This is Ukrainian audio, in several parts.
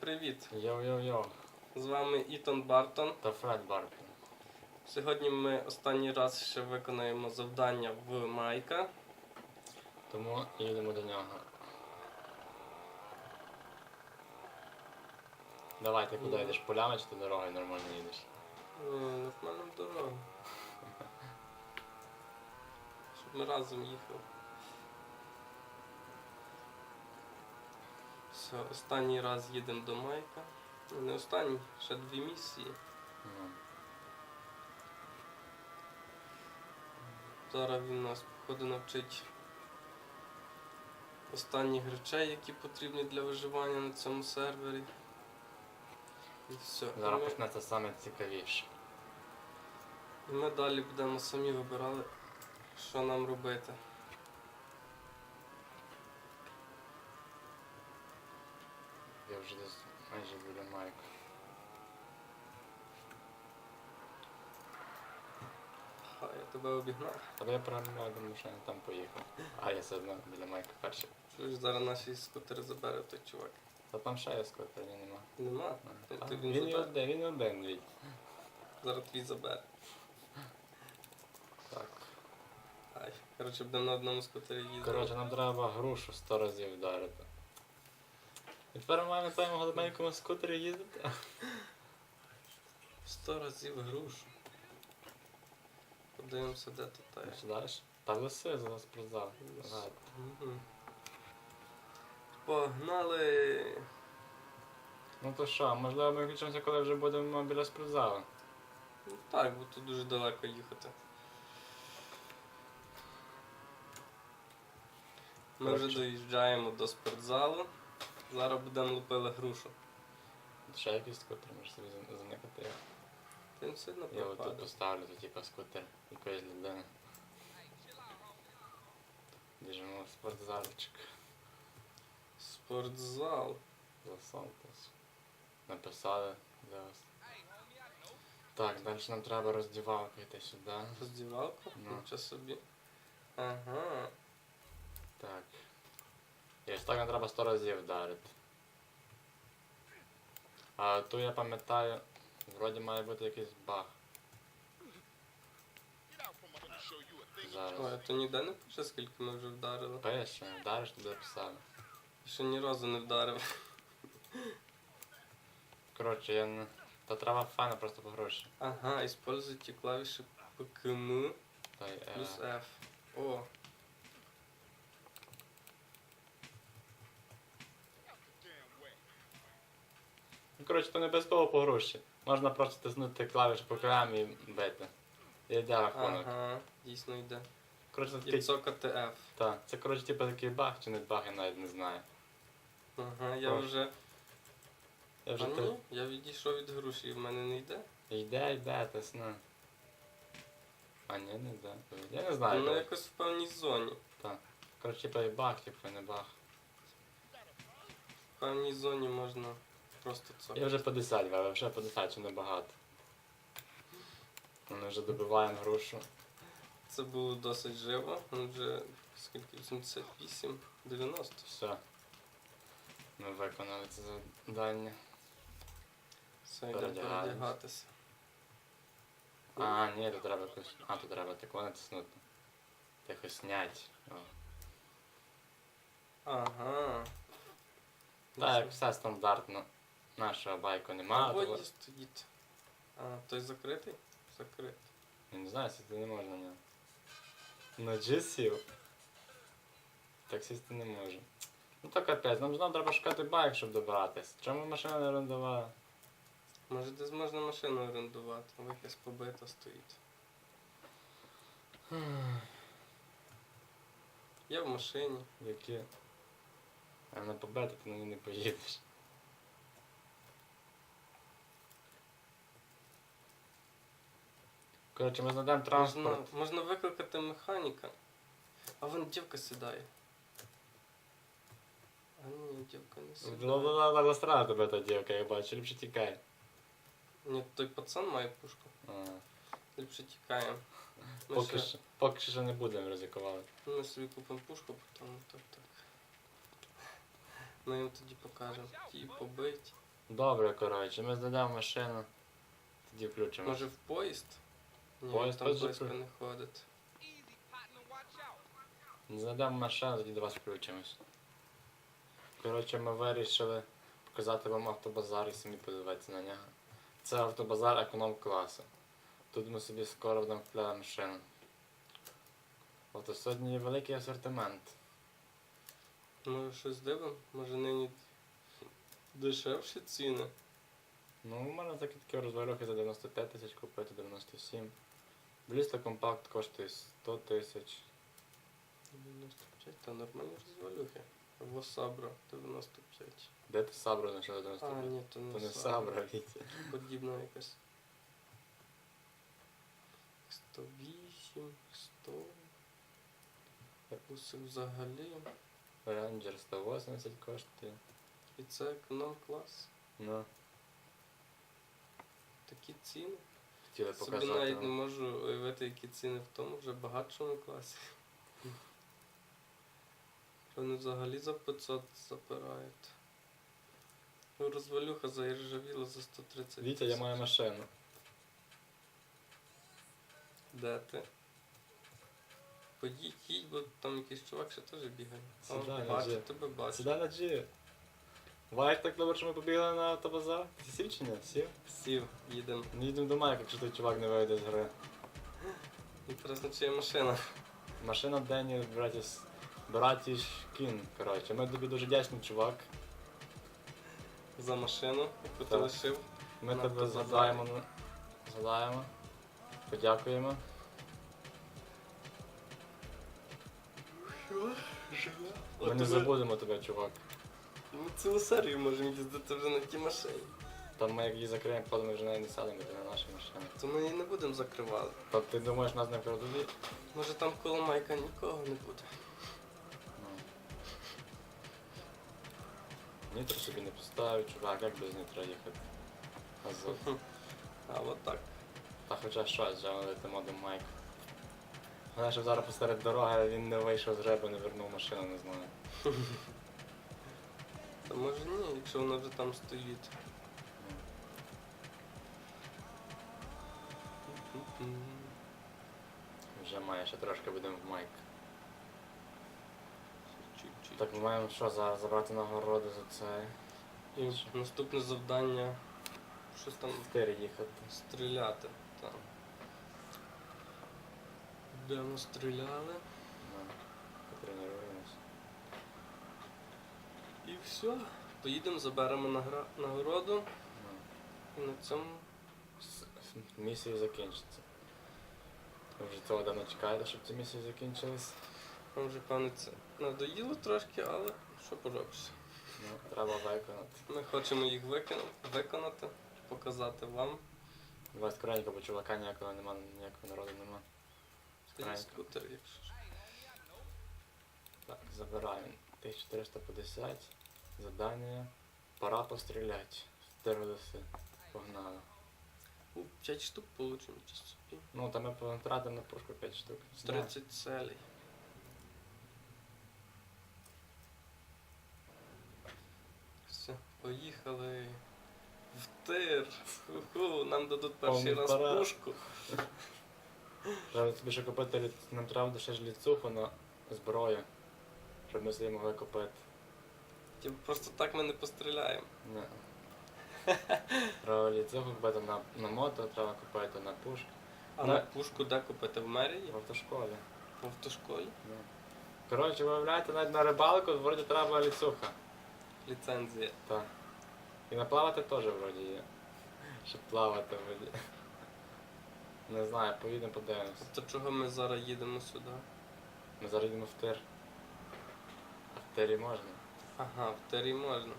привіт! Йо-йо-йо. З вами Ітан Бартон. Та Фред Бартон. Сьогодні ми останній раз ще виконаємо завдання в Майка. Тому їдемо до нього. Давай, ти куди Ну. йдеш? Полями чи ти дорогою нормально їдеш? Е, Нормально дорогу. Щоб ми разом їхали. Все, останній раз їдемо до Майка. Ну, Не останній, ще дві місії. Ну. Зараз він нас, походу, навчить останніх речей, які потрібні для виживання на цьому сервері. І все. І Зараз ми, почнеться саме цікавіше. і ми далі будемо самі вибирали, що нам робити. Вже десь майже біля Майка. Ха, я тебе обігнав. Але я прямо що я там поїхав. А я все одно біля Майка перший. Чуєш, зараз наші скутери забере той чувак. Та там ще є скотер, ні нема. Нема. А, Тобто там він Він забере. один, він один від. Зараз твій забере. Так. Ай. Коротше, будемо на одному скутері їздити. Коротше, нам треба грушу 100 разів вдарити. І тепер ми маємо на голубенькому скутері їздити. Сто разів грушу. Подивимося, де тут та. Далі? Та лиси спортзал. Гай. Мгм. Погнали! Ну то що, можливо ми включимося, коли вже будемо біля спортзалу. Ну так, бо тут дуже далеко їхати. Ми вже Коротше. доїжджаємо до спортзалу. Зараз будемо лупили грушу. Ще якийсь скутер, може собі зан- заникати. Він сильно Я отут пропаде. поставлю, то типа скутер якоїсь людини. Біжимо в спортзалчик. Спортзал. Засалтос. Написали для вас. Так, далі нам треба роздівалку йти сюди. Роздівалку? Ну. Нічого собі. Ага. Так. І так нам треба 100 разів вдарити. А тут я пам'ятаю, вроді має бути якийсь баг. Ой, Зараз. а то ніде не пише, скільки ми вже вдарили. Пише, вдариш, туди писали. Ще ні разу не вдарив. Коротше, я не. Та треба файно просто по гроші. Ага, используйте клавиши ПКМ Та й, плюс е, F. О, коротше, то не обов'язково по гроші. Можна просто тиснути клавішу по краям і бити. І йде рахунок. ага, дійсно йде. Коротше, це І такий. цокати F. Та, це коротше типу такий баг чи не баг, я навіть не знаю. Ага, я Прошу. вже. Я вже А ти... ні, я відійшов від груші в мене не йде. Йде, йде, тисни. А ні, не йде. Я не знаю. Воно коротше. якось в певній зоні. Коротше, типу і баг, типу і не баг. В певній зоні можна просто цокати. Я вже по 10 але вже по 10 чи небагато. Ми вже добиваємо грушу. Це було досить живо. Вже скільки? 88, 90. Все. Ми виконали це завдання. Все, йде Передягаємось. передягатися. А, ні, тут треба якось. А, тут треба тако натиснути. Тихо снять. О. Ага. Так, все стандартно. Нашого байку А нема, ось стоїть. А, той закритий? Закритий. Я не знаю, сісти не можна на нього. На G сів. Так сісти не може. Ну то капець, нам знову треба шукати байк, щоб добиратись. Чому машина не орендувала? Може десь можна машину орендувати, але якась побита стоїть. Я в машині. Які. А на побети ти на ній не поїдеш. Коротше, ми знайдемо Можна, транспорт. можна викликати механіка. А вон дівка сідає. А ні, дівка не сідає. Ну Вона застрала тебе та дівка, я бачу, ліпше тікай. Ні, той пацан має пушку. А, Ліпше тікаємо. Ми, Поки ще, що, поки що не будемо ризикувати. ми собі купимо пушку, потім так так. Ми їм тоді покажемо. Ті побить. Добре, коротше, ми здадемо машину, тоді включимо. Може в поїзд? Ні, Поїзд там теж близько не ходить. Здадемо машину, тоді до вас включимось. Коротше, ми вирішили показати вам автобазар і самі подивитися на нього. Це автобазар економ класу. Тут ми собі скоро будемо купляти машину. Ото сьогодні є великий асортимент. Може щось дивимо? Може нині дешевші ціни? Ну, у мене такі такі розвалюхи за 95 тисяч купити, 97. Блісто компакт коштує 100 тисяч. 95, та нормальні розвалюхи. Восабра 95. Де ти Сабру знайшов за А, 95? ні, то не, То не Сабра. Сабра, Вітя. Подібна якась. 108, 100. Усе взагалі. Ranger 180 коштує. І це економ клас. Ну, Такі ціни. Хотіли Собі навіть не можу уявити, які ціни в тому вже багатшому класі. Вони взагалі за 500 запирають. Ну, Розвалюха заіржавіла за 130 Вітя, я маю машину. Де ти? Поїдь, їдь, бо там якийсь чувак ще теж бігає. О, Сідай, бачу, Назі. тебе бачу. Сідай на джі. Бачиш так добре, що ми побігли на автобазар? Ти сів чи ні? Сів? Сів, їдемо. Не їдемо до Майка, якщо той чувак не вийде з гри. Інтересно, чи є машина. Машина Дені, братіс, братіш Кін, коротше. Ми тобі дуже вдячні, чувак. За машину, яку ти Так. лишив. Ми На тебе згадаємо, ну, згадаємо. Подякуємо. Що? Ми не забудемо тебе, чувак. Ми цілу серію можемо їздити вже на тій машині. Там ми як її закриємо, потім ми вже неї не сядемо, ти на нашій машині. То ми її не будемо закривати. Та ти думаєш, нас не продадуть? Може там коло майка нікого не буде. Ну. Нітро собі не поставив, чувак, як без нітра їхати? Азот. А от так. Та хоча щось, вже летимо до Майка. Головне, щоб зараз посеред дороги він не вийшов з греби, не вернув машину, не знаю. Та може ні, якщо вона вже там стоїть. Вже має, ще трошки будемо в Майк. Чуть-чуть. Так, ми маємо що зараз забрати нагороду за це. І наступне завдання. Щось там В тирі їхати. стріляти. Там. Йдемо стріляли. Ну, потренуємось. І все. Поїдемо, заберемо нагороду. Ну. І на цьому Місія закінчиться. Ви вже цього давно чекаєте, щоб ці місії закінчились. нам вже певне це надоїло трошки, але що поробиш. Ну, треба виконати. Ми хочемо їх виконати, виконати, показати вам. Давай скоренько, бо чувака ніякого нема, ніякого народу нема. Скутер, якщо ж. Так, забираємо. 1450. Задання. Пора постріляти. Теродоси. Погнали. У, 5 штук получимо чи. Ну, там ми потратимо на пушку 5 штук. Знаю. 30 целей. Все, поїхали. В тир. Ху-ху, нам дадуть перший раз парад. пушку. Треба тобі ще купити, лі- нам треба ще ж ліцуху на зброю. Щоб ми собі могли купити. Тим просто так ми не постріляємо. Не. Треба ліцуху купити на, на мото, треба купити на пушку. А Ну. на пушку де купити? В мерії? В автошколі. В автошколі? Ну. Коротше, виявляєте, навіть на рибалку вроді треба ліцуха. Ліцензія. Так. І на плавати теж вроді є. Щоб плавати в воді. Не знаю, поїдемо подивимось. То чого ми зараз їдемо сюди? Ми зараз їдемо в тир. А в тирі можна. Ага, в тирі можна.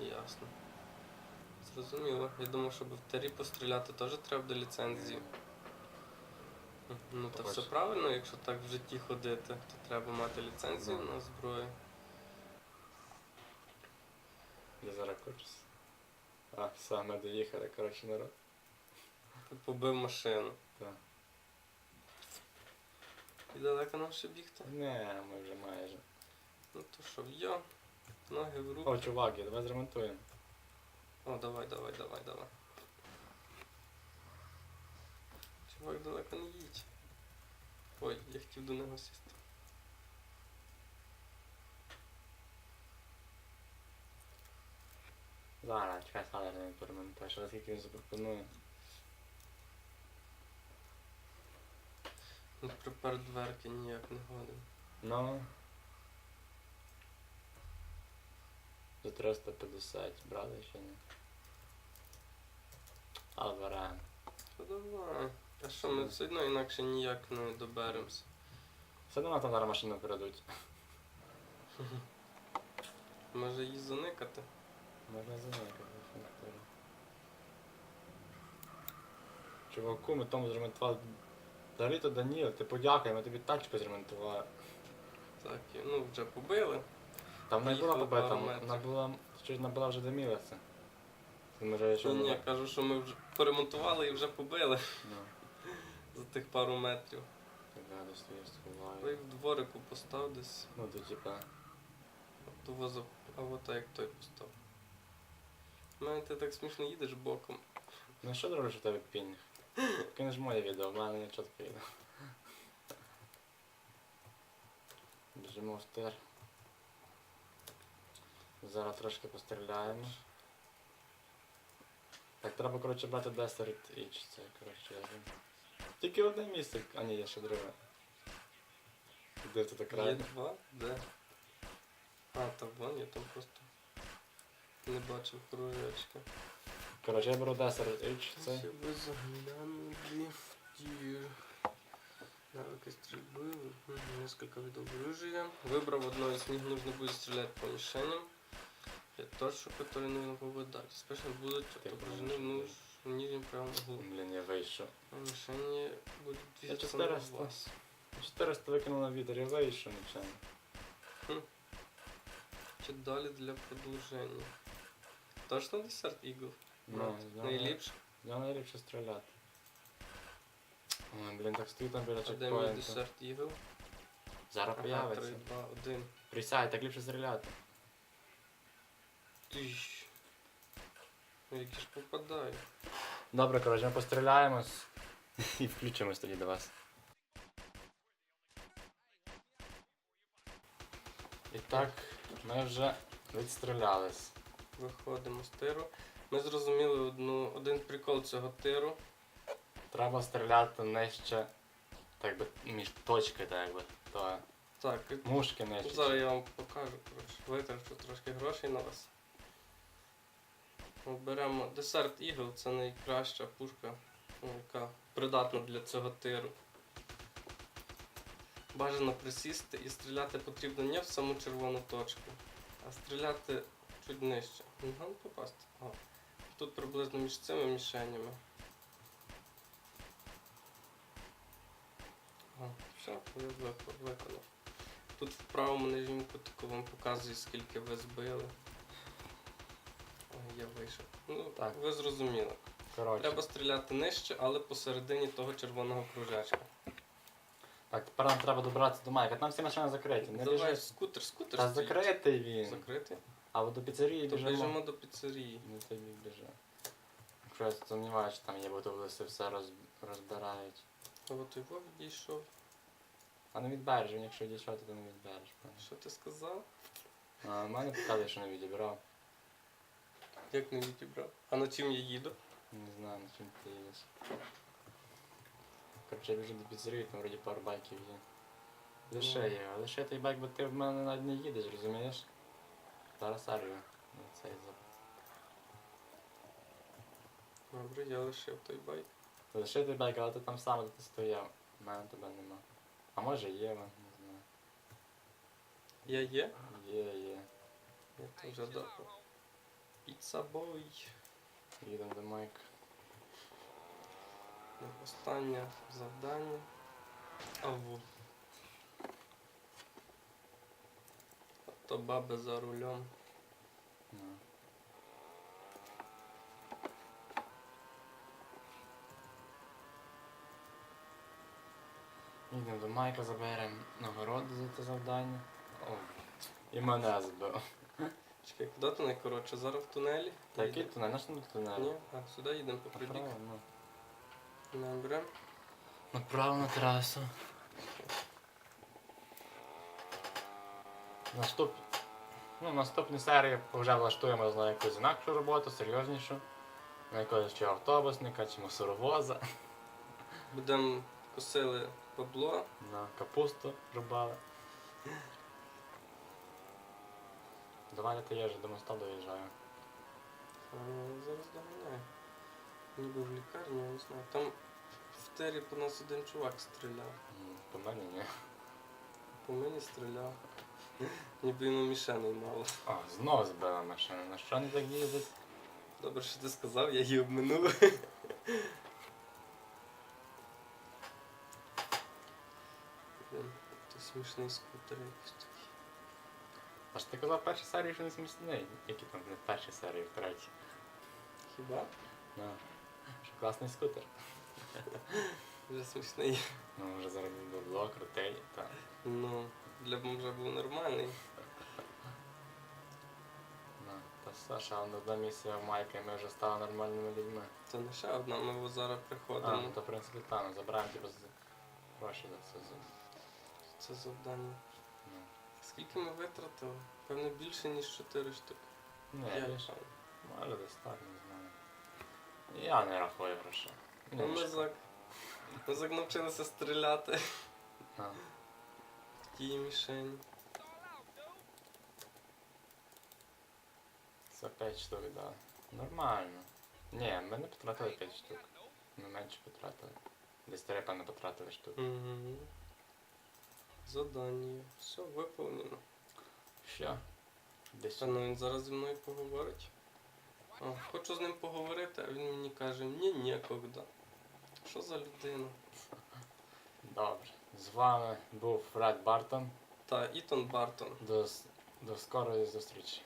Ну. Ясно. Зрозуміло. Я думав, щоб в тирі постріляти теж треба буде ліцензію. Ну то все правильно, якщо так в житті ходити, то треба мати ліцензію Ну. на зброю. Я зараз курс. А, все, ми доїхали, коротше, народ. Ти побив машину. Так. І далеко нам ще бігти? Не, ми вже майже. Ну то що, йо, ноги в руки. О, чувак, я давай зремонтуємо. О, давай, давай, давай, давай. Чувак далеко не їдь. Ой, я хотів до нього сісти. Зараз, чекай, Садер не перемонтує, що скільки він запропонує. Ну, припер дверки ніяк не годен. Ну. За 350 брали ще ні. Але беремо. То давай. А що, ми все одно інакше ніяк не доберемося. Все одно там зараз машину передуть. Може її заникати? Можна заникати фактуру. Чуваку, ми тому зремонтували. Взагалі то Даніл, ти подякуй, ми тобі тачку зремонтували. Так, ну вже побили. Там не була Поїхали побита, пару вона була, щось вона була вже. Ти може що Ні, ні, була? я кажу, що ми вже поремонтували і вже побили Ну, за тих пару метрів. так твою Ви сховаю. в дворику постав десь. Ну, то типа. Того за... А от так як той постав. У мене ти так смішно їдеш боком. Ну що зробиш у тебе пінг? Кинеш моє відео, в мене не чітко відео. Біжимо в тир. Зараз трошки постріляємо. Так, треба, коротше, брати Desert Each, це, коротше, я думаю. Тільки одне місце, а ні, є ще друге. Де тут Є край? два? Де? А, там вон, я там просто не бачив кружечка. Коротше, я беру Desert Each, це. Ще би заглянули в тир. Навыки стрельбы, мгм, несколько видов оружия. Выбрав одно из них, нужно будет стрелять по мишеням. Я точку, которые нужно попадать. Успешно будут отображены в, нуж... в нижнем правом углу. Блін, я вийшов. А мишени будут двигаться на 400. вас. 400 викинув на вітер, я вийшов нічого. Чи далі для продовження. Точно десерт ігл? Ну, з нього- Найліпше. нього найліпше стріляти. Ой, блін, так стою там біля А де мій чекпоінту. десерт ігл? Зараз Ага, появиться. 3, 2, 1. Присядь, так ліпше стріляти. Ну, Які ж попадаю. Добре, коротше, ми постріляємось і включимось тоді до вас. І так, ми вже відстрілялись. Виходимо з тиру. Ми зрозуміли одну, один прикол цього тиру. Треба стріляти нижче, так би між точки, так би. То Так, мушки нижче. зараз я вам покажу, коротше. Витрачу трошки грошей на вас. Беремо десерт ігл, це найкраща пушка, ну, яка придатна для цього тиру. Бажано присісти і стріляти потрібно не в саму червону точку, а стріляти чуть нижче. Головне попасти. О, тут приблизно між цими мішенями. О, все, виконав. Тут в правому нижньому кутику вам показує, скільки ви збили. Я вийшов. Ну, Так. ви зрозуміли. Коротше. Треба стріляти нижче, але посередині того червоного кружечка. Так, тепер нам треба добратися до Майка. Там всі машини закриті. Не Давай біжи. скутер, скутер Та стоїть. закритий він. Закритий? А от до піцерії То біжимо. біжимо до піцерії. Ну тобі біжи. Якщо я сумніваюся, що там є, бо то все, все роз, розбирають. А от його відійшов. А не відбереш, він якщо дійшов, то ти не відбереш. Що ти сказав? А мене показує, що не відібрав. Як не відібрав? А на чим я їду? Не знаю, на чим ти їдеш. Короче, я біжу до піцерії, там вроді пару байків є. Лише Ну. його, лише той байк, бо ти в мене навіть не їдеш, розумієш? Зараз арю. на Цей за... Добре, я лишив той байк. Лише той байк, але ти там сам де ти стояв. У мене тебе нема. А може є, не знаю. Я є? Є, є. Я то вже добре. Піца бой. Їдемо до Майка. Останнє завдання. Аву. А то баби за рулем. Ну. Їдемо до Майка, заберемо нагороду за це завдання. О, і мене збив. Чекай, куди ти найкоротше? Зараз в тунелі? Так, який тунель, наш не тунель. Ні, а сюди їдемо по. Направо, ну. Добре. Направо на трасу. Наступ... Ну, наступні серії вже влаштуємо на якусь інакшу роботу, серйознішу. На якогось чи автобусника, чи мусоровоза. Будемо косили бабло. На капусту рубали. Давайте я вже до моста доїжджаю. А, зараз доганяю. Ніби в лікарні, я не знаю. Там в тері по нас один чувак стріляв. М, По мені ні. По мені стріляв. Ніби йому мішеней мало. О, знов збила машина. На що не так їздить? Добре, що ти сказав, я її обминув. Блін, Це смішний скутер якийсь. А ж ти казав в першій серії, що не смішний. Які там не в першій серії, в третій. Хіба? Ну, що класний скутер. Вже смішний. Ну, вже заробив бабло, крутий, так. Ну, для бомжа був нормальний. Ну, та все, ще одна місія в майки, ми вже стали нормальними людьми. Це не ще одна, ми во зараз А, приходимо. ну то в принципі там, забираємо типу з гроші за це. Це завдання. Ну. Скільки ми витратили? Певно більше, ніж 4 штуки. Ні, Я більше. певно. Може десь так, не знаю. Я не рахую грошей. Ну, ми зак... Ми зак навчилися стріляти А, в тій мішені. Це 5 штук, так. Да. Нормально. Ні, ми не потратили 5 штук. Ми менше потратили. Десь три, певно, потратили штук. Угу. Задання. Все, виповнено. Що? Десь Та ну він зараз зі мною поговорить. О, хочу з ним поговорити, а він мені каже, мені нікогда. Що за людина? Добре. З вами був Фред Бартон. Та Ітон Бартон. До, до скорої зустрічі.